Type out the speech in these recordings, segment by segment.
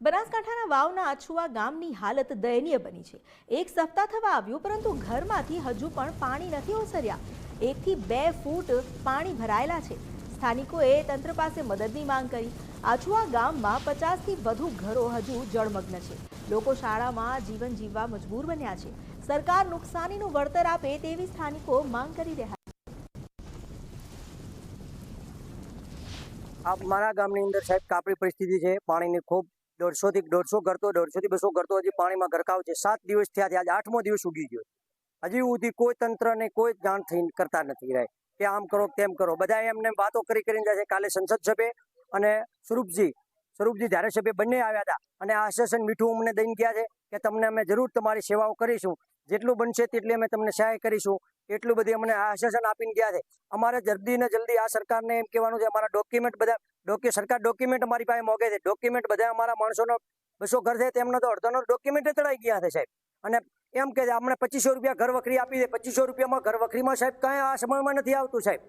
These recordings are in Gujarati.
બનાસકાંઠાના વાવના આછુવા ગામની હાલત દયનીય બની છે. એક સપ્તાહ થવા આવ્યું, પરંતુ ઘરમાંથી હજુ પણ પાણી નથી ઓસર્યા. એકથી બે ફૂટ પાણી ભરાયેલા છે. સ્થાનિકોએ તંત્ર પાસે મદદની માંગ કરી. આછુઆ ગામમાં પચાસથી વધુ ઘરો હજુ જળમગ્ન છે. લોકો શાળામાં જીવન જીવવા મજબૂર બન્યા છે. સરકાર નુકસાનીનું વળતર આપે તેવી સ્થાનિકો માંગ કરી રહ્યા આ મારા ગામની અંદર સાહેબ કાપડી પરિસ્થિતિ છે. પાણીની ખૂબ દોઢસોથી દોઢસો ઘર તો દોઢસોથી બસો ઘર હજી પાણીમાં ગરકાવ છે. સાત દિવસ થયા છે, આજે આઠમો દિવસ ઉગી ગયો હજી સુધી કોઈ તંત્રને કોઈ જાણ થઈ કરતા નથી રહે. કે આમ કરો, તેમ કરો. બધા એમને વાતો કરી કરીને જાય છે. કાલે સંસદ સભ્ય અને સ્વરૂપજી સ્વરૂપજી ધારાસભ્ય બંને આવ્યા હતા. અને આ આશ્વાસન મીઠું અમને દઈને ગયા છે કે તમને અમે જરૂર તમારી સેવાઓ કરીશું. જેટલું બનશે તેટલી અમે તમને સહાય કરીશું. એટલું બધી અમને આશ્વાસન આપીને ગયા છે. અમારે જલ્દી ને જલ્દી આ સરકારને એમ કહેવાનું છે, અમારા ડોક્યુમેન્ટ બધા ડોક્યુ સરકાર ડોક્યુમેન્ટ અમારી પાસે મોગે છે. ડોક્યુમેન્ટ બધા અમારા માણસોનો બસો ઘર છે, તેમનો તો અડધોનો ડોક્યુમેન્ટ ચડાઈ ગયા છે સાહેબ. અને એમ કે આપણે પચીસો રૂપિયા ઘર વખરી આપી દે. પચીસો રૂપિયામાં ઘર વખરીમાં સાહેબ કાંઈ આ સમયમાં નથી આવતું સાહેબ.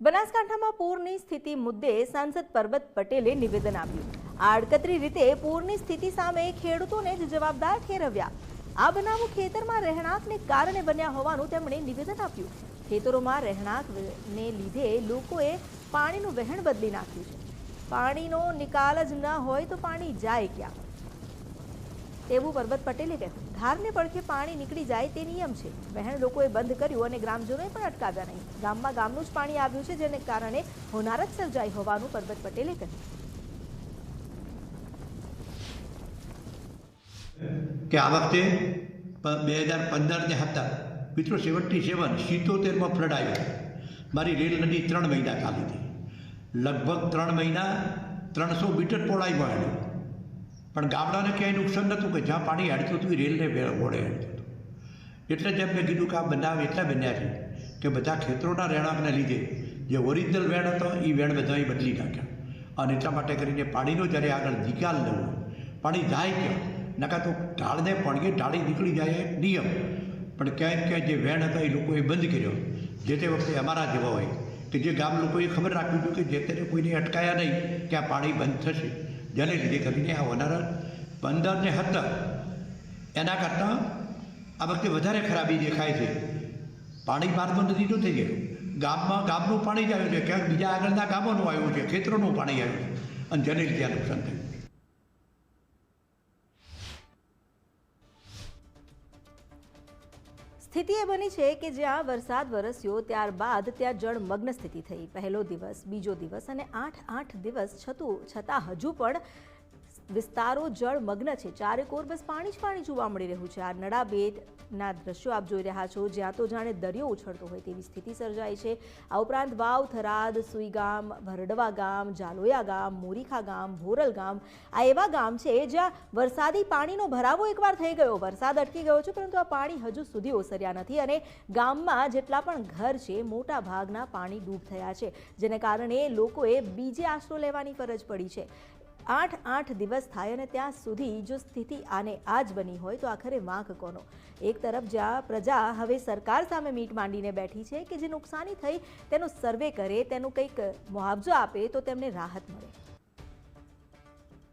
બનાસકાંઠામાં પૂરની સ્થિતિ મુદ્દે સાંસદ પરબત પટેલે નિવેદન આપ્યું. આડકતરી રીતે પૂરની સ્થિતિ સામે ખેડૂતોને જ જવાબદાર ઠેરવ્યા. આ બનાવો ખેતરમાં રહેણાંકને કારણે બન્યા હોવાનું તેમણે નિવેદન આપ્યું. ખેતરોમાં રહેણાંકને લીધે લોકોએ પાણીનું વહેણ બદલી નાખ્યું છે. પાણીનો નિકાલ જ ન હોય તો પાણી જાય ક્યાં? તેવું પરબત પટેલે કહ્યું. ધારને પડખે પાણી નીકળી જાય તે નિયમ છે. વહેણ લોકોએ બંધ કર્યું અને ગ્રામજનોએ પણ અટકાવ્યા નહીં. ગામમાં ગામનું જ પાણી આવ્યું છે, જેને કારણે હોનારત સર્જાઈ હોવાનું પરબત પટેલે કહ્યું. કે આ વખતે બે હજાર પંદર ને હતા. મિત્રો સેવન્ટી સેવન સિત્તોતેરમાં ફ્લડ આવ્યો. મારી રેલ નદી ત્રણ મહિના ચાલી હતી. લગભગ ત્રણ મહિના ત્રણસો મીટર પહોળાઈમાં હેડ્યું પણ ગામડાને ક્યાંય નુકસાન નહોતું કે જ્યાં પાણી હેડતું હતું એ રેલને વડે હેડતું હતું. એટલે જ મેં કીધું કે આ બનાવ એટલા બન્યા છે કે બધા ખેતરોના રહેણાંકને લીધે જે ઓરિજિનલ વેણ હતો એ વેણ બધાએ બદલી નાખ્યા. અને એટલા માટે કરીને પાણીનો જ્યારે આગળ નિકાલ લેવો પાણી જાય ક્યાં? નકા તો ઢાળને પણ કે ઢાળી નીકળી જાય નિયમ. પણ ક્યાંય ક્યાંય જે વેણ હતા એ લોકોએ બંધ કર્યો. જે તે વખતે અમારા જેવા હોય, કે જે ગામ લોકોએ ખબર રાખવી જોઈએ કે જે તેને કોઈને અટકાયા નહીં, કે આ પાણી બંધ થશે. જેને લીધે કરીને આ હોનારા પંદર ને સત્તર એના કરતાં આ વખતે વધારે ખરાબી દેખાય છે. પાણી મારતો નથી તો નથી ગયું. ગામમાં ગામનું પાણી જ આવ્યું છે. ક્યાંક બીજા આગળના ગામોનું આવ્યું છે. ખેતરોનું પાણી આવ્યું છે. અને જેને લીધે આ નુકસાન થયું સ્થિતિ એ બની છે કે જ્યાં વરસાદ વરસ્યો ત્યારબાદ ત્યાં જળમગ્ન સ્થિતિ થઈ. પહેલો દિવસ, બીજો દિવસ અને આઠ આઠ દિવસ છતું, છતાં હજુ પણ વિસ્તારો જળમગ્ન છે. ચારે કોર બસ પાણી જ પાણી જોવા મળી રહ્યું છે. આ નડાબેટના દ્રશ્યો આપ જોઈ રહ્યા છો. જ્યાં તો જાણે દરિયો ઉછળતો હોય તેવી સ્થિતિ સર્જાઈ છે. આ ઉપરાંત વાવ, થરાદ સુઈગામ ભરડવા ગામ જાલોયા ગામ, મોરીખા ગામ, ભોરલ ગામ, આ એવા ગામ છે જ્યાં વરસાદી પાણીનો ભરાવો એકવાર થઈ ગયો. વરસાદ અટકી ગયો છે, પરંતુ આ પાણી હજુ સુધી ઓસર્યા નથી અને ગામમાં જેટલા પણ ઘર છે, મોટા ભાગના પાણી ડૂબ થયા છે, જેને કારણે લોકોએ બીજે આશરો લેવાની ફરજ પડી છે. આઠ આઠ દિવસ થાય અને ત્યાં સુધી જો સ્થિતિ આને આ જ બની હોય તો આખરે વાંક કોનો? એક તરફ જ્યાં પ્રજા હવે સરકાર સામે મીટ માંડીને બેઠી છે કે જે નુકસાની થઈ તેનો સર્વે કરે, તેનું કંઈક મુઆવજો આપે તો તેમને રાહત મળે.